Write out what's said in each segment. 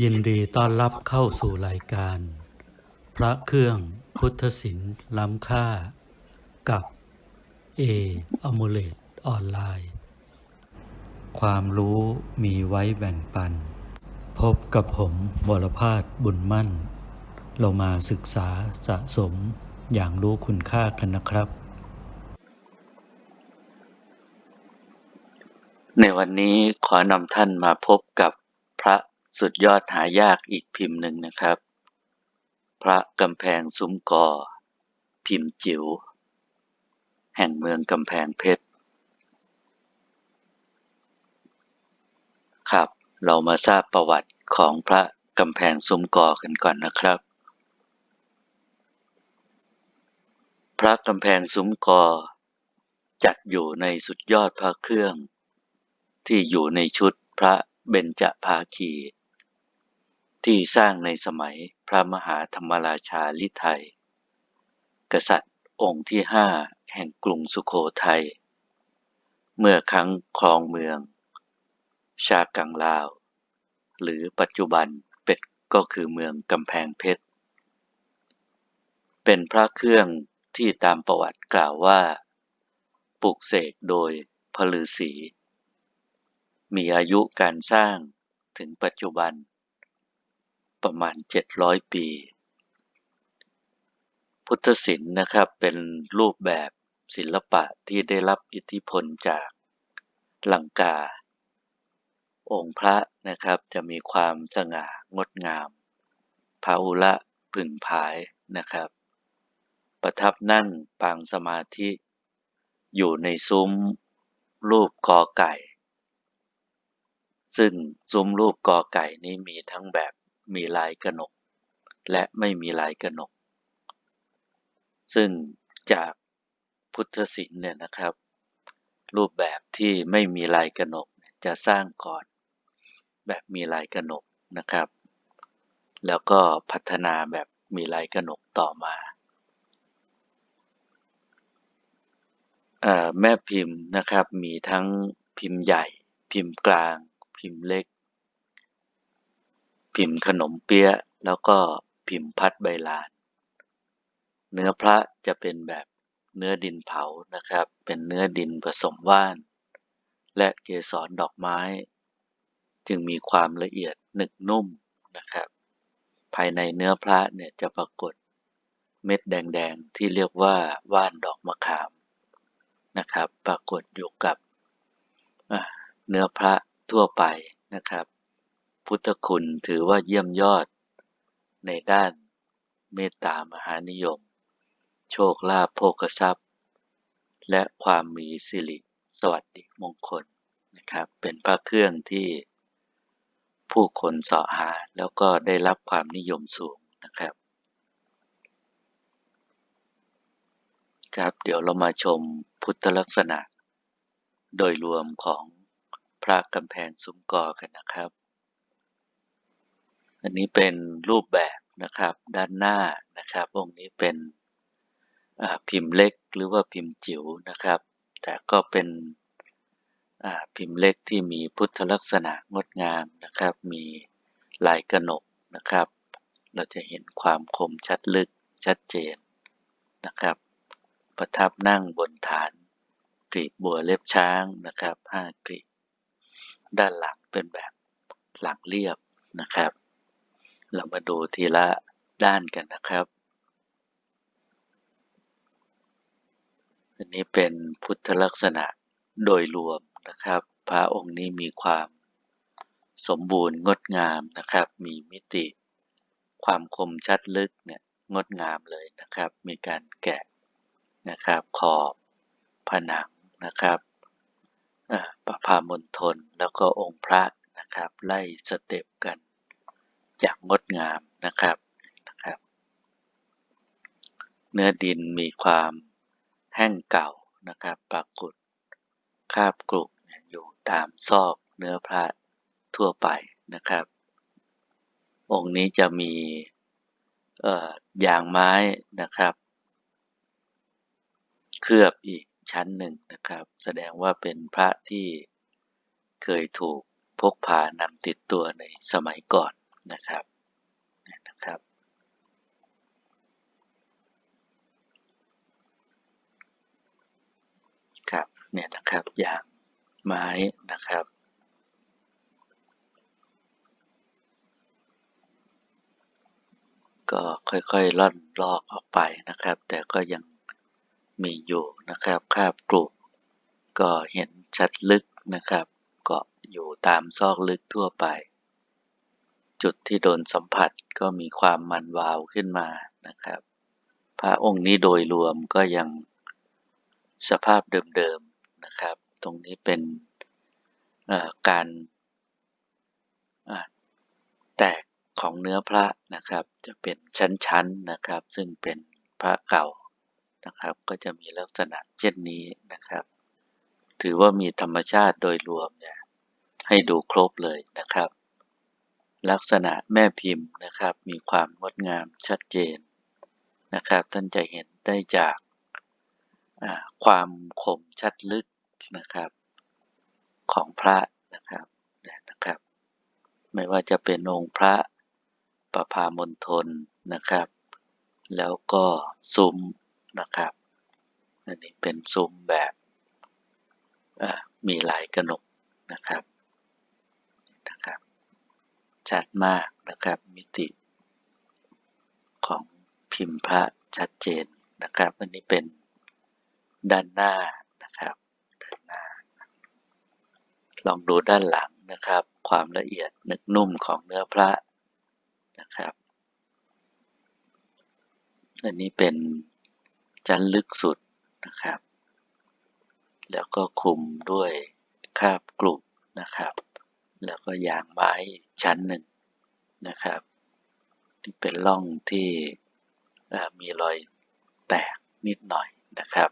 ยินดีต้อนรับเข้าสู่รายการ พระเครื่องพุทธศิลป์ล้ำค่า กับเออมูเลตออนไลน์ ความรู้มีไว้แบ่งปัน พบกับผมวรพาสบุญมั่น เรามาศึกษาสะสมอย่างรู้คุณค่ากันนะครับ ในวันนี้ขอนำท่านมาพบกับพระ สุดยอดหายากอีกพิมพ์หนึ่งนะครับ พระกำแพงซุ้มกอ พิมพ์จิ๋ว แห่งเมืองกำแพงเพชร ครับ เรามาทราบประวัติของพระกำแพงซุ้มกอกันก่อนนะครับ พระกำแพงซุ้มกอ จัดอยู่ในสุดยอดพระเครื่อง ที่อยู่ในชุดพระเบญจภาคี ที่สร้างในสมัยพระมหาธรรมราชาลิไทย กษัตริย์องค์ที่ห้าแห่งกรุงสุโขทัย เมื่อครั้งครองเมือง ชากังลาว หรือปัจจุบันเป็ดก็คือเมืองกำแพงเพชร เป็นพระเครื่องที่ตามประวัติกล่าวว่า ปลูกเสกโดยพระฤาษีมีอายุการสร้างถึงปัจจุบัน ประมาณ 700 ปี พุทธศิลป์นะครับเป็นรูปแบบศิลปะที่ได้รับอิทธิพลจากลังกา องค์พระนะครับจะมีความสง่างดงามพาหุละผึ่งผายนะครับ ประทับนั่งปางสมาธิ อยู่ในซุ้มรูปกอไก่ ซึ่งซุ้มรูปกอไก่นี้มีทั้งแบบ มีลายกระหนก และไม่มีลายกระหนก ซึ่งจากพุทธศิลป์เนี่ยนะครับ รูปแบบที่ไม่มีลายกระหนกจะสร้างก่อน แบบมีลายกระหนกนะครับ แล้วก็พัฒนาแบบมีลายกระหนกต่อมาแม่พิมพ์นะครับมีทั้งพิมพ์ใหญ่ พิมพ์กลาง พิมพ์เล็ก พิมพ์ขนมเปี๊ยะแล้วก็พิมพ์พัดใบลาน เนื้อพระจะเป็นแบบเนื้อดินเผานะครับ เป็นเนื้อดินผสมว่าน และเกสรดอกไม้ จึงมีความละเอียดหนึบนุ่มนะครับ ภายในเนื้อพระเนี่ยจะปรากฏเม็ดแดงๆที่เรียกว่าว่านดอกมะขามนะครับ ปรากฏอยู่กับเนื้อพระทั่วไปนะครับ พุทธคุณถือว่าเยี่ยมยอด ในด้านเมตตามหานิยม โชคลาภโภคทรัพย์ และความมีสิริสวัสดิมงคลนะครับ เป็นพระเครื่องที่ผู้คนเสาะหาแล้วก็ได้รับความนิยมสูงนะครับ ครับเดี๋ยวเรามาชมพุทธลักษณะ โดยรวมของพระกำแพงซุ้มกอกันนะครับ อันนี้เป็นรูปแบบนะครับด้านหน้านะครับองค์นี้เป็นพิมพ์เล็กหรือว่าพิมพ์จิ๋วนะครับ แต่ก็เป็นพิมพ์เล็กที่มีพุทธลักษณะงดงามนะครับ มีลายกระหนกนะครับ เราจะเห็นความคมชัดลึกชัดเจนนะครับ ประทับนั่งบนฐานกรีบบัวเล็บช้างนะครับห้ากรีบด้านหลังเป็นแบบหลังเรียบนะครับ เรามาดูทีละด้านกันนะครับ อันนี้เป็นพุทธลักษณะโดยรวมนะครับ พระองค์นี้มีความสมบูรณ์งดงามนะครับ มีมิติ ความคมชัดลึกเนี่ยงดงามเลยนะครับ มีการแกะนะครับขอบผนังนะครับประพามณฑลแล้วก็องค์พระนะครับ ไล่สเต็ปกัน อย่างงดงามนะครับนะครับ เนื้อดินมีความแห้งเก่านะครับ ปรากฏคาบกรุเนี่ยอยู่ตามซอกเนื้อพระทั่วไปนะครับ องค์นี้จะมีเอ่อยางไม้นะครับ เคลือบอีกชั้นหนึ่งนะครับ แสดงว่าเป็นพระที่เคยถูกพกพานำติดตัวในสมัยก่อน นะครับเนี่ยนะครับ ครับเนี่ยนะครับยางไม้นะครับก็ค่อยๆล่อนลอกออกไปนะครับ แต่ก็ยังมีอยู่นะครับคาบกรุก็เห็นชัดลึกนะครับ เก็อยู่ตามซอกลึกทั่วไป จุดที่โดนสัมผัสก็มีความมันวาวขึ้นมานะครับ พระองค์นี้โดยรวมก็ยังสภาพเดิมๆนะครับ ตรงนี้เป็นการาแตกของเนื้อพระนะครับ จะเป็นชั้นๆนะครับ ซึ่งเป็นพระเก่านะครับ ก็จะมีลักษณะเช่นนี้นะครับ ถือว่ามีธรรมชาติโดยรวมเนี่ยให้ดูครบเลยนะครับ ลักษณะแม่พิมพ์นะครับ มีความงดงามชัดเจนนะครับ ท่านจะเห็นได้จากความคมชัดลึกนะครับ ของพระนะครับนะครับ ไม่ว่าจะเป็นองค์พระประพามณฑลนะครับ แล้วก็ซุ้มนะครับอันนี้เป็นซุ้มแบบมีลายกระหนกนะครับ ชัดมากนะครับ มิติของพิมพ์พระชัดเจนนะครับ อันนี้เป็นด้านหน้านะครับด้านหน้า ลองดูด้านหลังนะครับ ความละเอียดนึกนุ่มของเนื้อพระนะครับ อันนี้เป็นชั้นลึกสุดนะครับ แล้วก็คลุมด้วยคาบกรุบนะครับ แล้วก็ยางไม้ชั้นหนึ่งนะครับ ที่เป็นร่องที่มีรอยแตกนิดหน่อยนะครับ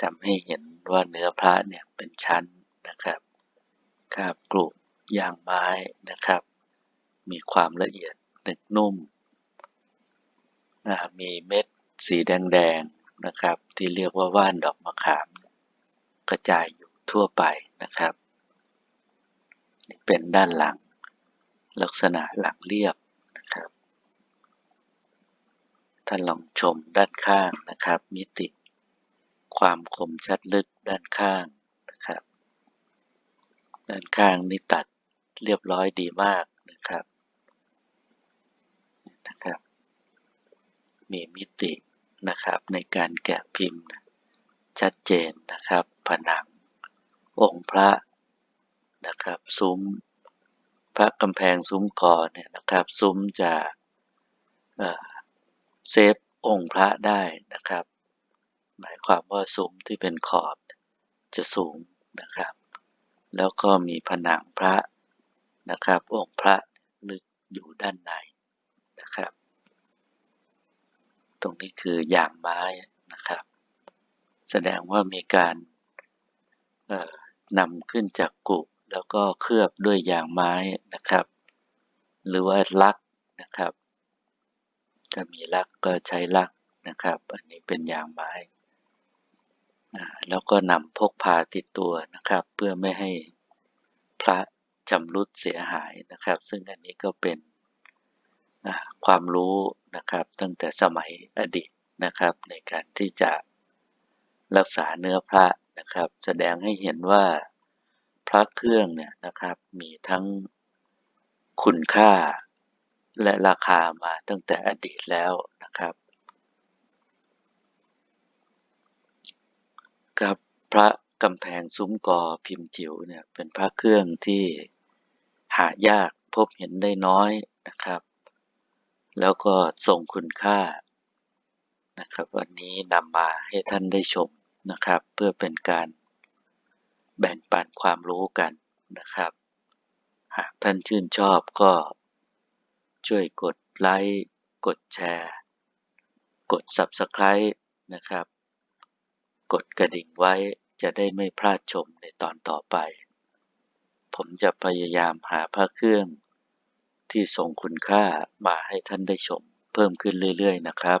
ทำให้เห็นว่าเนื้อพระเนี่ยเป็นชั้นนะครับคาบกรุบยางไม้นะครับ มีความละเอียดหนึบนุ่ม มีเม็ดสีแดงๆนะครับ ที่เรียกว่าว่านดอกมะขาม กระจายอยู่ทั่วไปนะครับ เป็นด้านหลัง ลักษณะหลังเรียบนะครับ ท่านลองชมด้านข้างนะครับ มิติ ความคมชัดลึกด้านข้างนะครับ ด้านข้างนี่ตัดเรียบร้อยดีมากนะครับนะครับ มีมิตินะครับในการแกะพิมพ์ชัดเจนนะครับ ผนังองค์พระ นะครับ ซุ้มพระกำแพงซุ้มกอเนี่ยนะครับ ซุ้มจะเอ่อเซฟองค์พระได้นะครับ หมายความว่าซุ้มที่เป็นขอบจะสูงนะครับ แล้วก็มีผนังพระนะครับ องค์พระลึกอยู่ด้านในนะครับ ตรงนี้คืออย่างไม้นะครับ แสดงว่ามีการนำขึ้นจากกุ แล้วก็เคลือบด้วยยางไม้นะครับ หรือว่าลักนะครับ ถ้ามีลักก็ใช้ลักนะครับ อันนี้เป็นยางไม้แล้วก็นำพกพาติดตัวนะครับ เพื่อไม่ให้พระชำรุดเสียหายนะครับ ซึ่งอันนี้ก็เป็นความรู้นะครับ ตั้งแต่สมัยอดีตนะครับ ในการที่จะรักษาเนื้อพระนะครับ แสดงให้เห็นว่า พระเครื่องเนี่ยนะครับมีทั้งคุณค่าและราคามาตั้งแต่อดีตแล้วนะครับครับพระกำแพงซุ้มกอพิมพ์จิ๋วเนี่ยเป็นพระเครื่องที่หายากพบเห็นได้น้อยนะครับ แล้วก็ทรงคุณค่านะครับ วันนี้นำมาให้ท่านได้ชมนะครับ เพื่อเป็นการ แบ่งปันความรู้กันนะครับ หากท่านชื่นชอบก็ช่วยกดไลค์กดแชร์ กด Subscribe นะครับ กดกระดิ่งไว้จะได้ไม่พลาดชมในตอนต่อไป ผมจะพยายามหาพระเครื่องที่ทรงคุณค่ามาให้ท่านได้ชมเพิ่มขึ้นเรื่อยๆนะครับ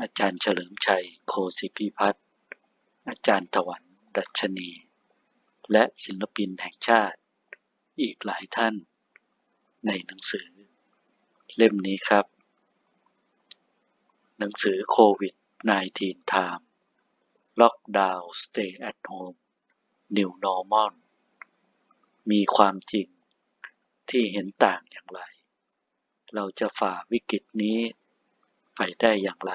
อาจารย์เฉลิมชัยโคสิพิพัฒน์อาจารย์ตะวันดัชนี และศิลปินแห่งชาติ อีกหลายท่าน ในหนังสือ เล่มนี้ครับ หนังสือโควิด -19 Time Lockdown Stay at Home New Normal มีความจริงที่เห็นต่างอย่างไร เราจะฝ่าวิกฤตนี้ไปได้อย่างไร